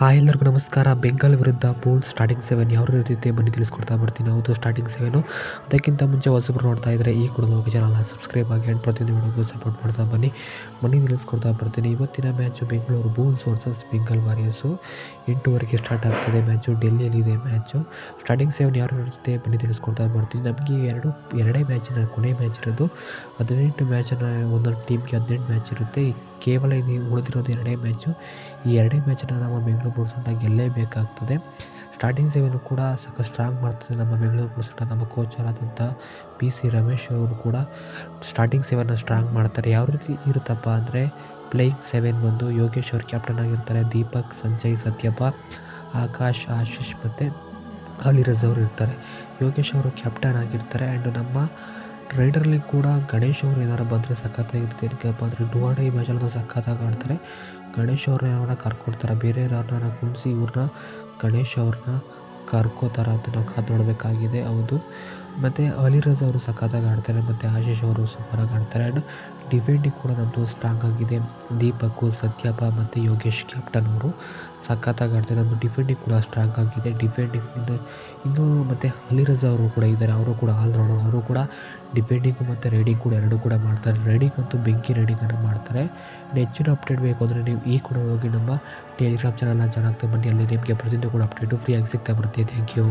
Hi ಎಲ್ಲರಿಗೂ ನಮಸ್ಕಾರ. ಬೆಂಗಾಲ್ ವಿರುದ್ಧ ಪೂಲ್ ಸ್ಟಾರ್ಟಿಂಗ್ ಸೆವೆನ್ ಯಾವ ರೀತಿ ಬನ್ನಿ ತಿಳಿಸ್ಕೊಡ್ತಾ ಬರ್ತೀನಿ. ಹೌದು ಸ್ಟಾರ್ಟಿಂಗ್ ಸೆವೆನು ಅದಕ್ಕಿಂತ ಮುಂಚೆ ಹೊಸಬ್ರು ನೋಡ್ತಾ ಇದ್ದರೆ ಈ ಕೂಡ ಹೋಗಿ ಚಾನಲ್ನ ಸಬ್ಸ್ಕ್ರೈಬ್ ಆಗಿ ಆ್ಯಂಡ್ ಪ್ರತಿಯೊಂದು ವಿಡಿಯೋಗೂ ಸಪೋರ್ಟ್ ಮಾಡ್ತಾ ಬನ್ನಿ. ಬನ್ನಿ, ತಿಳಿಸ್ಕೊಡ್ತಾ ಬರ್ತೀನಿ. ಇವತ್ತಿನ match Bengaluru bulls versus Bengal warriors ಎಂಟುವರೆಗೆ start ಆಗ್ತದೆ ಮ್ಯಾಚು ಡೆಲ್ಲಿಯಲ್ಲಿದೆ ಮ್ಯಾಚು ಸ್ಟಾರ್ಟಿಂಗ್ ಸೆವೆನ್ ಯಾರು ಇರುತ್ತೆ ಬನ್ನಿ ತಿಳಿಸ್ಕೊಡ್ತಾ ಬರ್ತೀನಿ. ನಮಗೆ ಎರಡು, ಎರಡೇ ಮ್ಯಾಚಿನ ಕೊನೆ ಮ್ಯಾಚ್ ಇರೋದು. ಹದಿನೆಂಟು ಮ್ಯಾಚನ್ನು ಒಂದೊಂದು ಟೀಮ್ಗೆ ಹದಿನೆಂಟು ಮ್ಯಾಚ್ ಇರುತ್ತೆ. ಕೇವಲ ಇದು ಉಳಿದಿರೋದು ಎರಡೇ ಮ್ಯಾಚು ಈ ಎರಡೇ ಮ್ಯಾಚನ್ನು ನಮ್ಮ ಬೆಂಗಳೂರು ಬುಲ್ಸ್ ಅಂತ ಗೆಲ್ಲೇಬೇಕಾಗ್ತದೆ. ಸ್ಟಾರ್ಟಿಂಗ್ ಸೆವೆನ್ ಕೂಡ ಸಖತ್ ಸ್ಟ್ರಾಂಗ್ ಮಾಡ್ತದೆ ನಮ್ಮ ಬೆಂಗಳೂರು ಬುಲ್ಸ್ ಅಂತ ನಮ್ಮ ಆದಂಥ ಪಿ ಸಿ ರಮೇಶ್ ಅವರು ಕೂಡ ಸ್ಟಾರ್ಟಿಂಗ್ ಸೆವೆನ್ನ ಸ್ಟ್ರಾಂಗ್ ಮಾಡ್ತಾರೆ. ಯಾವ ರೀತಿ ಇರುತ್ತಪ್ಪ ಅಂದರೆ ಪ್ಲೇಯಿಂಗ್ ಸೆವೆನ್ ಬಂದು ಯೋಗೇಶ್ ಅವರು ಕ್ಯಾಪ್ಟನ್ ಆಗಿರ್ತಾರೆ, ದೀಪಕ್, ಸಂಜಯ್, ಸತ್ಯಪ್ಪ, ಆಕಾಶ್, ಆಶೀಶ್ ಮತ್ತು ಅಲಿರಜ್ ಅವರು ಇರ್ತಾರೆ. ಯೋಗೇಶ್ ಅವರು ಕ್ಯಾಪ್ಟನ್ ಆಗಿರ್ತಾರೆ. ಆ್ಯಂಡ್ ನಮ್ಮ ರೈಡರ್ಲಿ ಕೂಡ ಗಣೇಶ್ ಅವರು ಏನಾರು ಬಂದರೆ ಸಖತ್ತಾಗಿರುತ್ತೆ ಏನಕ್ಕಪ್ಪ ಅಂದರೆ ಡುವಾಡ ಈ ಮ್ಯಾಚಲ್ಲಿ ಸಖತ್ತಾಗಿ ಆಡ್ತಾರೆ ಗಣೇಶ್ ಅವ್ರನ್ನ ಯಾರನ್ನ ಕರ್ಕೊಡ್ತಾರೆ? ಬೇರೆ ಯಾರನ್ನ ಕುಣಿಸಿ ಇವ್ರನ್ನ ಗಣೇಶ್ ಅವ್ರನ್ನ ಕರ್ಕೋತಾರ ಅಂತ ನಾವು ಕಾದು ನೋಡಬೇಕಾಗಿದೆ. ಹೌದು. ಮತ್ತು ಅಲಿರಾಜ್ ಅವರು ಸಖತ್ತಾಗಿ ಆಡ್ತಾರೆ. ಮತ್ತು ಆಶೀಶ್ ಅವರು ಸೂಪರಾಗಿ ಆಡ್ತಾರೆ. ಆ್ಯಂಡ್ ಡಿಫೆಂಡಿಂಗ್ ಕೂಡ ನಮ್ಮದು ಸ್ಟ್ರಾಂಗ್ ಆಗಿದೆ. ದೀಪಕ್, ಸತ್ಯಪ್ಪ ಮತ್ತು ಯೋಗೇಶ್ ಕ್ಯಾಪ್ಟನ್ ಅವರು ಸಖತ್ತಾಗಿ ಆಡ್ತಾರೆ ನಮ್ಮದು ಡಿಫೆಂಡಿಂಗ್ ಕೂಡ ಸ್ಟ್ರಾಂಗ್ ಆಗಿದೆ. ಡಿಫೆಂಡಿಂಗ್ ಇನ್ನೂ ಮತ್ತು ಅಲಿರಜ ಅವರು ಕೂಡ ಇದ್ದಾರೆ. ಅವರು ಕೂಡ ಆಲ್ರೌಂಡರ್ ಅವರು ಕೂಡ ಡಿಫೆಂಡಿಂಗ್ ಮತ್ತು ರೈಡಿಂಗ್ ಕೂಡ ಎರಡೂ ಕೂಡ ಮಾಡ್ತಾರೆ. ರೈಡಿಂಗ್ ಅಂತೂ ಬೆಂಕಿ ರೈಡಿಂಗನ್ನು ಮಾಡ್ತಾರೆ. ಹೆಚ್ಚಿನ ಅಪ್ಡೇಟ್ ಬೇಕು ಅಂದರೆ ನೀವು ಈ ಕೂಡ ಹೋಗಿ ನಮ್ಮ ಟೆಲಿಗ್ರಾಮ್ ಚಾನಲ್ನ ಚೆನ್ನಾಗಿ ಬನ್ನಿ. ಅಲ್ಲಿ ನಿಮಗೆ ಪ್ರತಿಯೊಂದು ಕೂಡ ಅಪ್ಡೇಟು ಫ್ರೀಯಾಗಿ ಸಿಗ್ತಾ ಬರುತ್ತೆ. Thank you